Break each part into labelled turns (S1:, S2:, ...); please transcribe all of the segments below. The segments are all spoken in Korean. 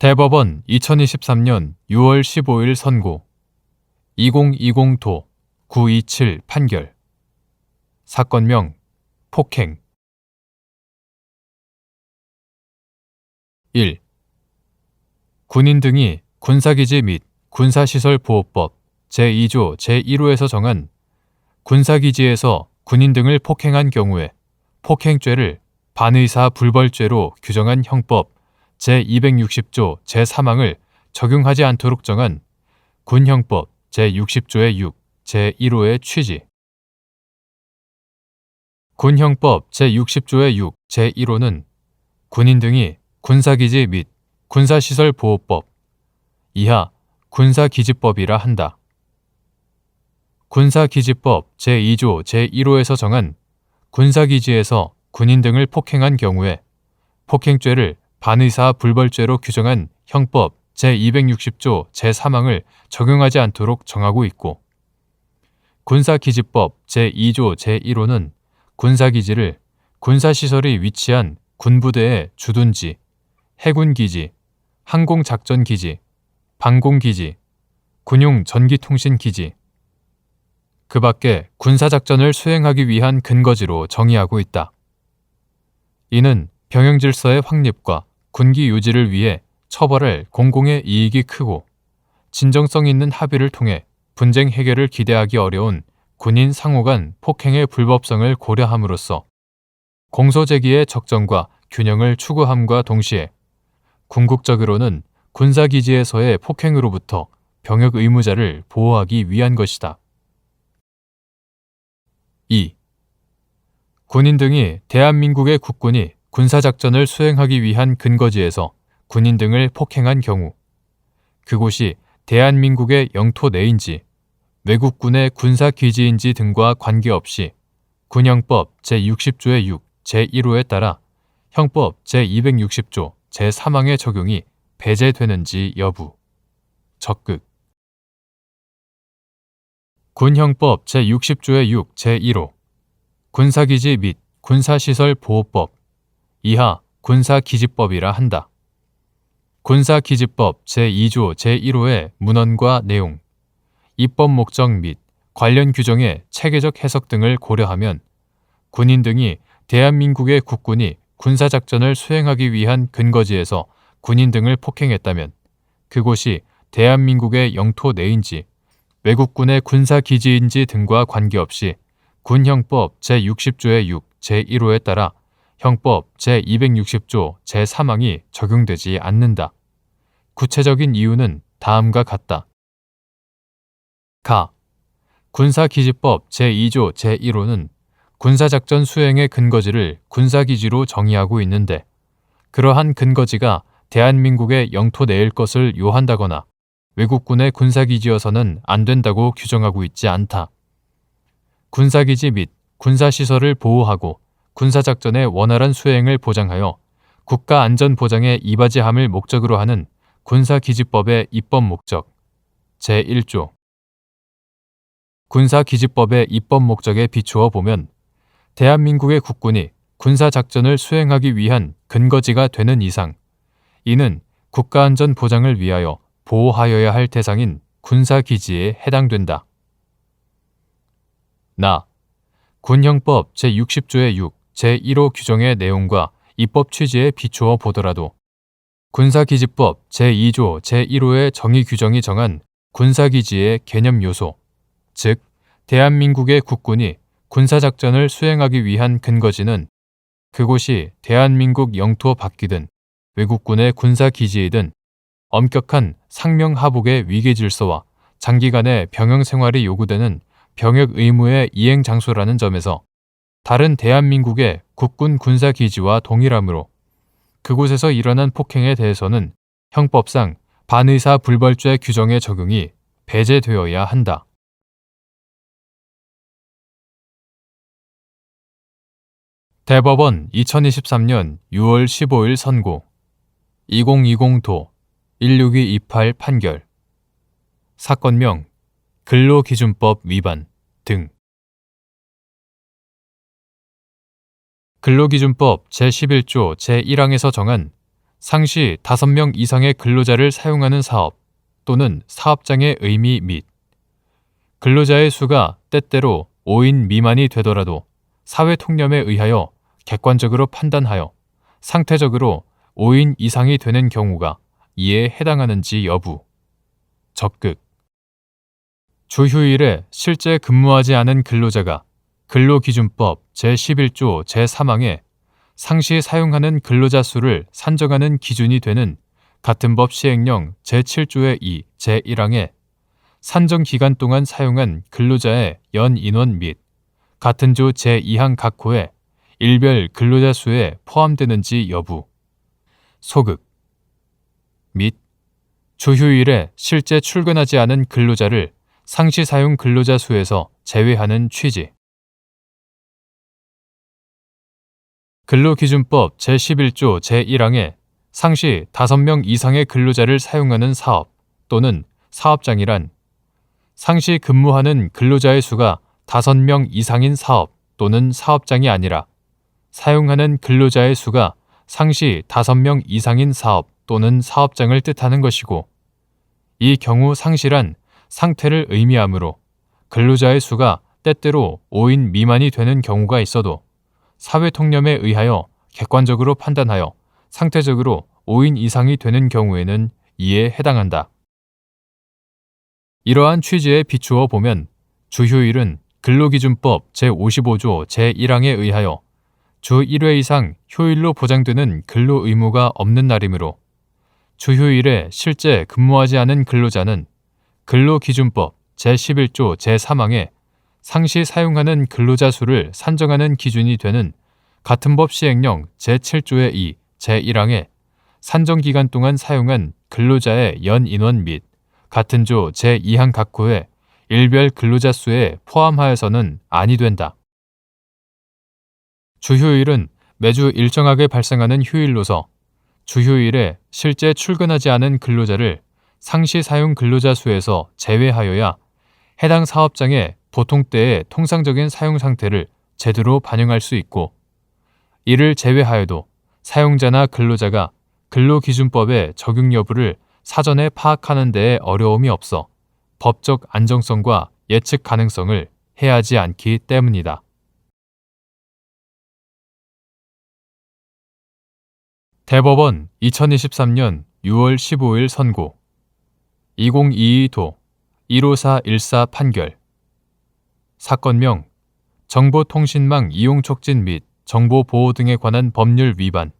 S1: 대법원 2023년 6월 15일 선고. 2020도 927 판결. 사건명 폭행. 1. 군인 등이 군사기지 및 군사시설보호법 제2조 제1호에서 정한 군사기지에서 군인 등을 폭행한 경우에 폭행죄를 반의사 불벌죄로 규정한 형법 제260조 제3항을 적용하지 않도록 정한 군형법 제60조의 6 제1호의 취지 군형법 제60조의 6 제1호는 군인 등이 군사기지 및 군사시설 보호법 이하 군사기지법이라 한다. 군사기지법 제2조 제1호에서 정한 군사기지에서 군인 등을 폭행한 경우에 폭행죄를 반의사 불벌죄로 규정한 형법 제260조 제3항을 적용하지 않도록 정하고 있고 군사기지법 제2조 제1호는 군사기지를 군사시설이 위치한 군부대의 주둔지, 해군기지, 항공작전기지, 방공기지, 군용전기통신기지, 그 밖에 군사작전을 수행하기 위한 근거지로 정의하고 있다. 이는 병영질서의 확립과 군기 유지를 위해 처벌할 공공의 이익이 크고 진정성 있는 합의를 통해 분쟁 해결을 기대하기 어려운 군인 상호 간 폭행의 불법성을 고려함으로써 공소 제기의 적정과 균형을 추구함과 동시에 궁극적으로는 군사기지에서의 폭행으로부터 병역 의무자를 보호하기 위한 것이다. 2. 군인 등이 대한민국의 국군이 군사작전을 수행하기 위한 근거지에서 군인 등을 폭행한 경우 그곳이 대한민국의 영토 내인지 외국군의 군사 기지인지 등과 관계없이 군형법 제60조의 6 제1호에 따라 형법 제260조 제3항의 적용이 배제되는지 여부. 적극. 군형법 제60조의 6 제1호 군사기지 및 군사시설 보호법 이하 군사기지법이라 한다. 군사기지법 제2조 제1호의 문헌과 내용, 입법 목적 및 관련 규정의 체계적 해석 등을 고려하면 군인 등이 대한민국의 국군이 군사작전을 수행하기 위한 근거지에서 군인 등을 폭행했다면 그곳이 대한민국의 영토 내인지 외국군의 군사기지인지 등과 관계없이 군형법 제60조의 6 제1호에 따라 형법 제260조 제3항이 적용되지 않는다. 구체적인 이유는 다음과 같다. 가. 군사기지법 제2조 제1호는 군사작전 수행의 근거지를 군사기지로 정의하고 있는데 그러한 근거지가 대한민국의 영토 내일 것을 요한다거나 외국군의 군사기지여서는 안 된다고 규정하고 있지 않다. 군사기지 및 군사시설을 보호하고 군사작전의 원활한 수행을 보장하여 국가 안전 보장에 이바지함을 목적으로 하는 군사기지법의 입법 목적 제1조. 군사기지법의 입법 목적에 비추어 보면 대한민국의 국군이 군사작전을 수행하기 위한 근거지가 되는 이상 이는 국가 안전 보장을 위하여 보호하여야 할 대상인 군사기지에 해당된다. 나. 군형법 제60조의 6 제1호 규정의 내용과 입법 취지에 비추어 보더라도 군사기지법 제2조 제1호의 정의 규정이 정한 군사기지의 개념 요소, 즉 대한민국의 국군이 군사작전을 수행하기 위한 근거지는 그곳이 대한민국 영토 밖이든 외국군의 군사기지이든 엄격한 상명하복의 위계질서와 장기간의 병영 생활이 요구되는 병역 의무의 이행 장소라는 점에서 다른 대한민국의 국군 군사 기지와 동일하므로 그곳에서 일어난 폭행에 대해서는 형법상 반의사 불벌죄 규정의 적용이 배제되어야 한다. 대법원 2023년 6월 15일 선고. 2020도 16228 판결. 사건명 근로기준법 위반 등 근로기준법 제11조 제1항에서 정한 상시 5명 이상의 근로자를 사용하는 사업 또는 사업장의 의미 및 근로자의 수가 때때로 5인 미만이 되더라도 사회 통념에 의하여 객관적으로 판단하여 상태적으로 5인 이상이 되는 경우가 이에 해당하는지 여부. 적극. 주휴일에 실제 근무하지 않은 근로자가 근로기준법 제11조 제3항에 상시 사용하는 근로자 수를 산정하는 기준이 되는 같은 법 시행령 제7조의 2 제1항에 산정 기간 동안 사용한 근로자의 연 인원 및 같은 조 제2항 각 호에 일별 근로자 수에 포함되는지 여부. 소극 및 주휴일에 실제 출근하지 않은 근로자를 상시 사용 근로자 수에서 제외하는 취지. 근로기준법 제11조 제1항에 상시 5명 이상의 근로자를 사용하는 사업 또는 사업장이란 상시 근무하는 근로자의 수가 5명 이상인 사업 또는 사업장이 아니라 사용하는 근로자의 수가 상시 5명 이상인 사업 또는 사업장을 뜻하는 것이고 이 경우 상실한 상태를 의미하므로 근로자의 수가 때때로 5인 미만이 되는 경우가 있어도 사회 통념에 의하여 객관적으로 판단하여 상태적으로 5인 이상이 되는 경우에는 이에 해당한다. 이러한 취지에 비추어 보면 주휴일은 근로기준법 제55조 제1항에 의하여 주 1회 이상 휴일로 보장되는 근로 의무가 없는 날이므로 주휴일에 실제 근무하지 않은 근로자는 근로기준법 제11조 제3항에 상시 사용하는 근로자 수를 산정하는 기준이 되는 같은 법 시행령 제7조의 2 제1항에 산정 기간 동안 사용한 근로자의 연 인원 및 같은 조 제2항 각 호에 일별 근로자 수에 포함하여서는 아니 된다. 주휴일은 매주 일정하게 발생하는 휴일로서 주휴일에 실제 출근하지 않은 근로자를 상시 사용 근로자 수에서 제외하여야 해당 사업장의 보통 때의 통상적인 사용 상태를 제대로 반영할 수 있고 이를 제외하여도 사용자나 근로자가 근로기준법의 적용 여부를 사전에 파악하는 데에 어려움이 없어 법적 안정성과 예측 가능성을 해하지 않기 때문이다. 대법원 2023년 6월 15일 선고 2022도 15414 판결 사건명 정보통신망 이용 촉진 및 정보 보호 등에 관한 법률 위반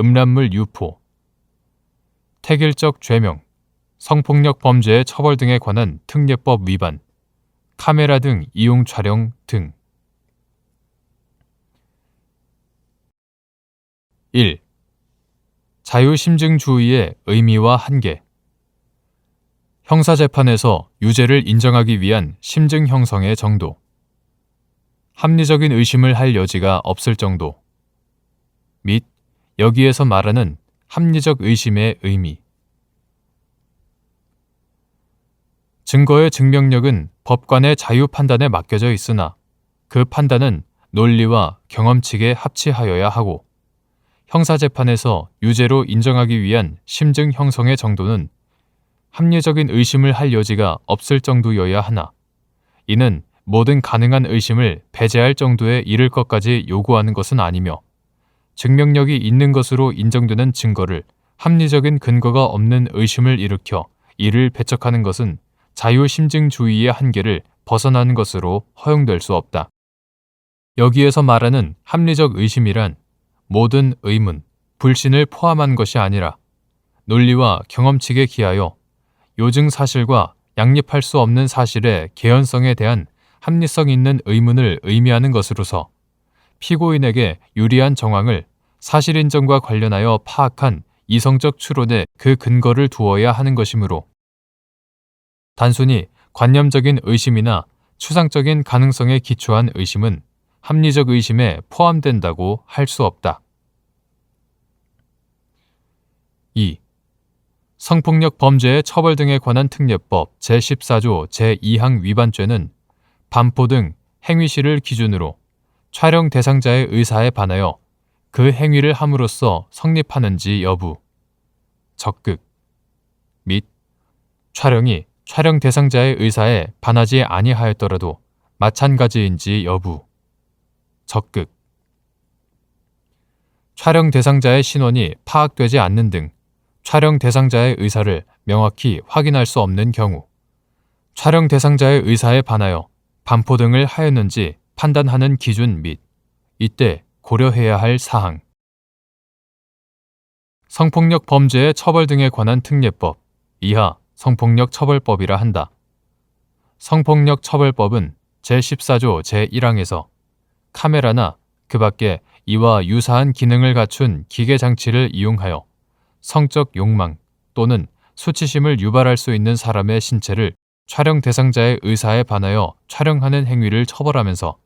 S1: 음란물 유포. 태길적 죄명 성폭력 범죄의 처벌 등에 관한 특례법 위반 카메라 등 이용 촬영 등. 1. 자유심증주의의 의미와 한계 형사재판에서 유죄를 인정하기 위한 심증 형성의 정도. 합리적인 의심을 할 여지가 없을 정도. 및 여기에서 말하는 합리적 의심의 의미. 증거의 증명력은 법관의 자유 판단에 맡겨져 있으나 그 판단은 논리와 경험칙에 합치하여야 하고 형사재판에서 유죄로 인정하기 위한 심증 형성의 정도는 합리적인 의심을 할 여지가 없을 정도여야 하나 이는 모든 가능한 의심을 배제할 정도에 이를 것까지 요구하는 것은 아니며 증명력이 있는 것으로 인정되는 증거를 합리적인 근거가 없는 의심을 일으켜 이를 배척하는 것은 자유심증주의의 한계를 벗어나는 것으로 허용될 수 없다. 여기에서 말하는 합리적 의심이란 모든 의문, 불신을 포함한 것이 아니라 논리와 경험칙에 기하여 요증 사실과 양립할 수 없는 사실의 개연성에 대한 합리성 있는 의문을 의미하는 것으로서 피고인에게 유리한 정황을 사실 인정과 관련하여 파악한 이성적 추론에 그 근거를 두어야 하는 것이므로 단순히 관념적인 의심이나 추상적인 가능성에 기초한 의심은 합리적 의심에 포함된다고 할 수 없다. 2. 성폭력 범죄의 처벌 등에 관한 특례법 제14조 제2항 위반죄는 반포 등 행위 시를 기준으로 촬영 대상자의 의사에 반하여 그 행위를 함으로써 성립하는지 여부, 적극, 및 촬영이 촬영 대상자의 의사에 반하지 아니하였더라도 마찬가지인지 여부, 적극, 촬영 대상자의 신원이 파악되지 않는 등 촬영 대상자의 의사를 명확히 확인할 수 없는 경우, 촬영 대상자의 의사에 반하여 반포 등을 하였는지 판단하는 기준 및 이때 고려해야 할 사항. 성폭력 범죄의 처벌 등에 관한 특례법 이하 성폭력 처벌법이라 한다. 성폭력 처벌법은 제14조 제1항에서 카메라나 그 밖에 이와 유사한 기능을 갖춘 기계 장치를 이용하여 성적 욕망 또는 수치심을 유발할 수 있는 사람의 신체를 촬영 대상자의 의사에 반하여 촬영하는 행위를 처벌하면서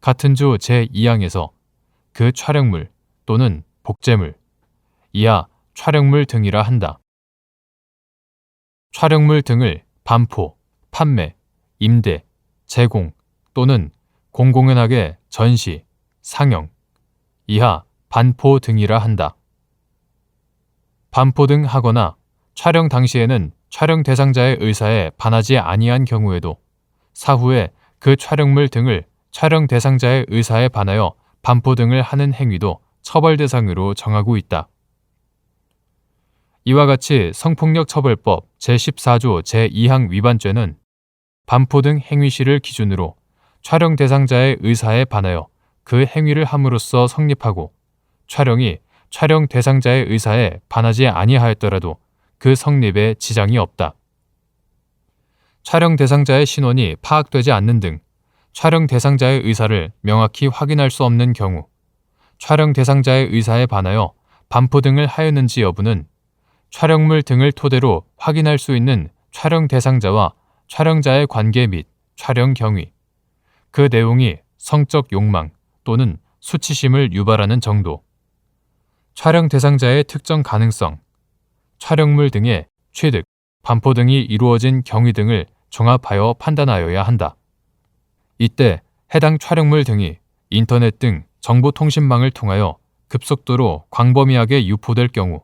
S1: 같은 주 제2항에서 그 촬영물 또는 복제물, 이하 촬영물 등이라 한다. 촬영물 등을 반포, 판매, 임대, 제공 또는 공공연하게 전시, 상영, 이하 반포 등이라 한다. 반포 등 하거나 촬영 당시에는 촬영 대상자의 의사에 반하지 아니한 경우에도 사후에 그 촬영물 등을 촬영 대상자의 의사에 반하여 반포 등을 하는 행위도 처벌 대상으로 정하고 있다. 이와 같이 성폭력 처벌법 제14조 제2항 위반죄는 반포 등 행위 시를 기준으로 촬영 대상자의 의사에 반하여 그 행위를 함으로써 성립하고 촬영이 촬영 대상자의 의사에 반하지 아니하였더라도 그 성립에 지장이 없다. 촬영 대상자의 신원이 파악되지 않는 등 촬영 대상자의 의사를 명확히 확인할 수 없는 경우 촬영 대상자의 의사에 반하여 반포 등을 하였는지 여부는 촬영물 등을 토대로 확인할 수 있는 촬영 대상자와 촬영자의 관계 및 촬영 경위, 그 내용이 성적 욕망 또는 수치심을 유발하는 정도, 촬영 대상자의 특정 가능성, 촬영물 등의 취득, 반포 등이 이루어진 경위 등을 종합하여 판단하여야 한다. 이때 해당 촬영물 등이 인터넷 등 정보통신망을 통하여 급속도로 광범위하게 유포될 경우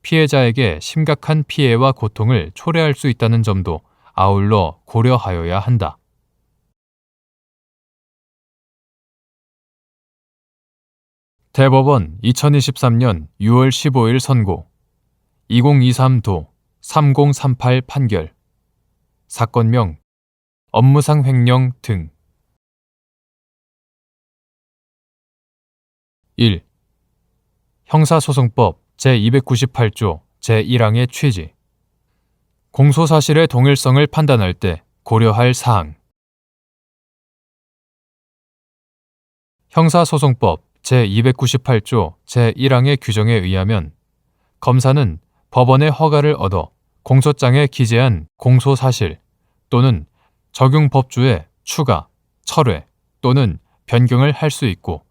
S1: 피해자에게 심각한 피해와 고통을 초래할 수 있다는 점도 아울러 고려하여야 한다. 대법원 2023년 6월 15일 선고. 2023도 3038 판결. 사건명 업무상 횡령 등. 1. 형사소송법 제298조 제1항의 취지. 공소사실의 동일성을 판단할 때 고려할 사항. 형사소송법 제298조 제1항의 규정에 의하면 검사는 법원의 허가를 얻어 공소장에 기재한 공소 사실 또는 적용 법주의 추가, 철회 또는 변경을 할 수 있고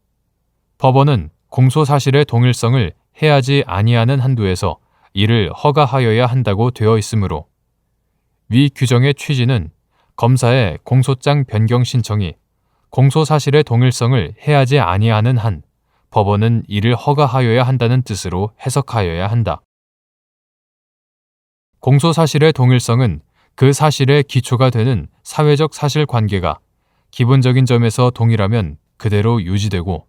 S1: 법원은 공소 사실의 동일성을 해야지 아니하는 한도에서 이를 허가하여야 한다고 되어 있으므로 위 규정의 취지는 검사의 공소장 변경 신청이 공소 사실의 동일성을 해야지 아니하는 한 법원은 이를 허가하여야 한다는 뜻으로 해석하여야 한다. 공소 사실의 동일성은 그 사실의 기초가 되는 사회적 사실 관계가 기본적인 점에서 동일하면 그대로 유지되고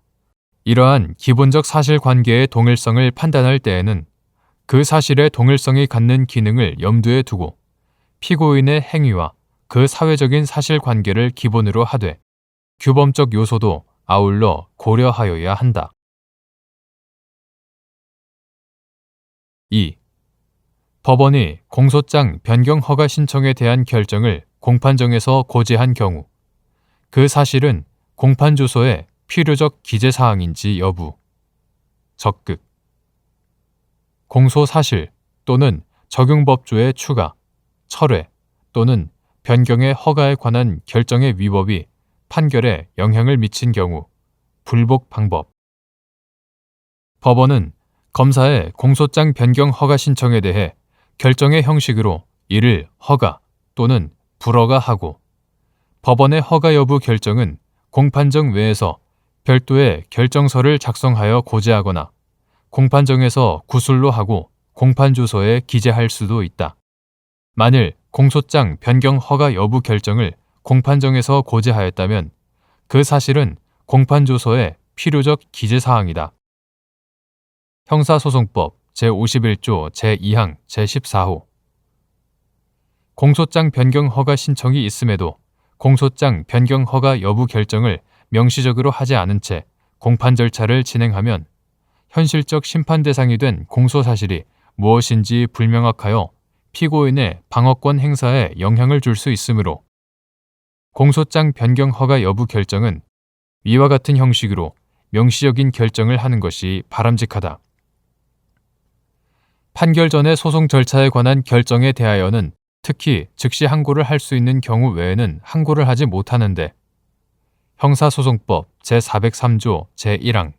S1: 이러한 기본적 사실 관계의 동일성을 판단할 때에는 그 사실의 동일성이 갖는 기능을 염두에 두고 피고인의 행위와 그 사회적인 사실 관계를 기본으로 하되 규범적 요소도 아울러 고려하여야 한다. 2. 법원이 공소장 변경 허가 신청에 대한 결정을 공판정에서 고지한 경우 그 사실은 공판 주소에 필요적 기재 사항인지 여부 적극 공소 사실 또는 적용 법조의 추가, 철회 또는 변경의 허가에 관한 결정의 위법이 판결에 영향을 미친 경우 불복 방법 법원은 검사의 공소장 변경 허가 신청에 대해 결정의 형식으로 이를 허가 또는 불허가 하고 법원의 허가 여부 결정은 공판정 외에서 별도의 결정서를 작성하여 고지하거나 공판정에서 구술로 하고 공판조서에 기재할 수도 있다. 만일 공소장 변경 허가 여부 결정을 공판정에서 고지하였다면 그 사실은 공판조서의 필요적 기재사항이다. 형사소송법 제51조 제2항 제14호 공소장 변경 허가 신청이 있음에도 공소장 변경 허가 여부 결정을 명시적으로 하지 않은 채 공판 절차를 진행하면 현실적 심판 대상이 된 공소 사실이 무엇인지 불명확하여 피고인의 방어권 행사에 영향을 줄 수 있으므로 공소장 변경 허가 여부 결정은 위와 같은 형식으로 명시적인 결정을 하는 것이 바람직하다. 판결 전의 소송 절차에 관한 결정에 대하여는 특히 즉시 항고를 할 수 있는 경우 외에는 항고를 하지 못하는데 형사소송법 제403조 제1항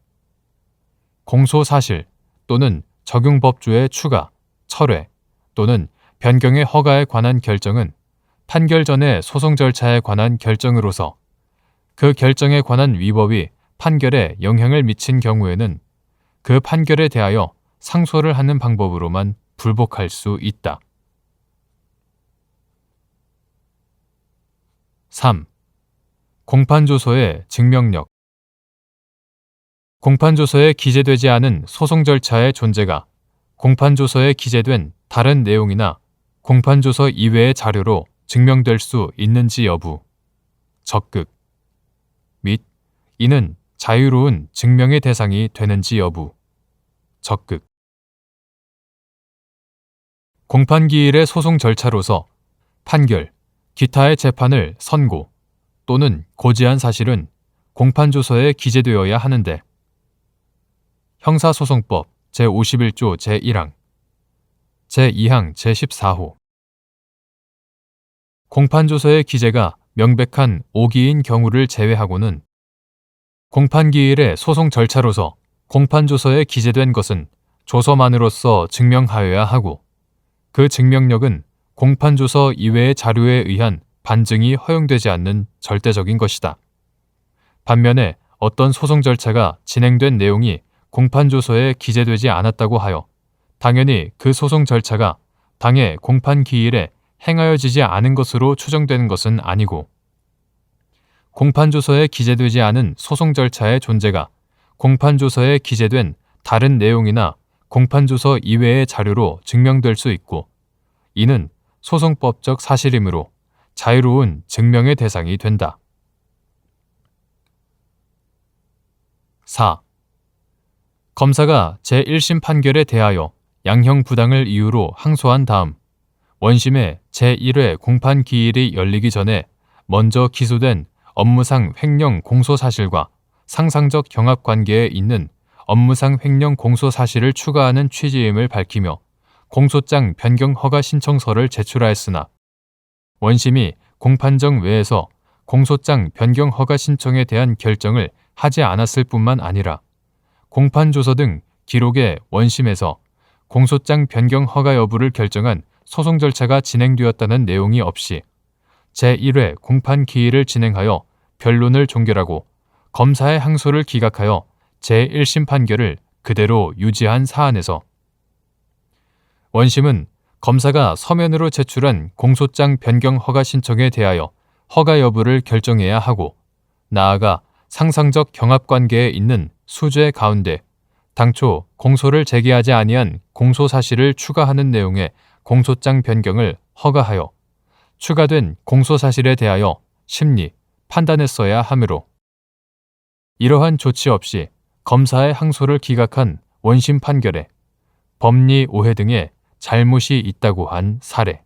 S1: 공소사실 또는 적용법조의 추가, 철회 또는 변경의 허가에 관한 결정은 판결 전의 소송 절차에 관한 결정으로서 그 결정에 관한 위법이 판결에 영향을 미친 경우에는 그 판결에 대하여 상소를 하는 방법으로만 불복할 수 있다. 3. 공판조서의 증명력 공판조서에 기재되지 않은 소송 절차의 존재가 공판조서에 기재된 다른 내용이나 공판조서 이외의 자료로 증명될 수 있는지 여부, 적극, 및 이는 자유로운 증명의 대상이 되는지 여부, 적극. 공판 기일의 소송 절차로서 판결, 기타의 재판을 선고 또는 고지한 사실은 공판 조서에 기재되어야 하는데. 형사소송법 제51조 제1항 제2항 제14호 공판조서의 기재가 명백한 오기인 경우를 제외하고는 공판기일의 소송 절차로서 공판조서에 기재된 것은 조서만으로서 증명하여야 하고 그 증명력은 공판조서 이외의 자료에 의한 반증이 허용되지 않는 절대적인 것이다. 반면에 어떤 소송 절차가 진행된 내용이 공판조서에 기재되지 않았다고 하여 당연히 그 소송 절차가 당의 공판 기일에 행하여지지 않은 것으로 추정되는 것은 아니고 공판조서에 기재되지 않은 소송 절차의 존재가 공판조서에 기재된 다른 내용이나 공판조서 이외의 자료로 증명될 수 있고 이는 소송법적 사실이므로 자유로운 증명의 대상이 된다. 4. 검사가 제1심 판결에 대하여 양형 부당을 이유로 항소한 다음 원심의 제1회 공판 기일이 열리기 전에 먼저 기소된 업무상 횡령 공소 사실과 상상적 경합 관계에 있는 업무상 횡령 공소 사실을 추가하는 취지임을 밝히며 공소장 변경 허가 신청서를 제출하였으나 원심이 공판정 외에서 공소장 변경 허가 신청에 대한 결정을 하지 않았을 뿐만 아니라 공판 조서 등 기록의 원심에서 공소장 변경 허가 여부를 결정한 소송 절차가 진행되었다는 내용이 없이 제1회 공판 기일을 진행하여 변론을 종결하고 검사의 항소를 기각하여 제1심 판결을 그대로 유지한 사안에서 원심은 검사가 서면으로 제출한 공소장 변경 허가 신청에 대하여 허가 여부를 결정해야 하고 나아가 상상적 경합 관계에 있는 수재 가운데 당초 공소를 제기하지 아니한 공소 사실을 추가하는 내용의 공소장 변경을 허가하여 추가된 공소 사실에 대하여 심리, 판단했어야 하므로 이러한 조치 없이 검사의 항소를 기각한 원심 판결에 법리 오해 등의 잘못이 있다고 한 사례.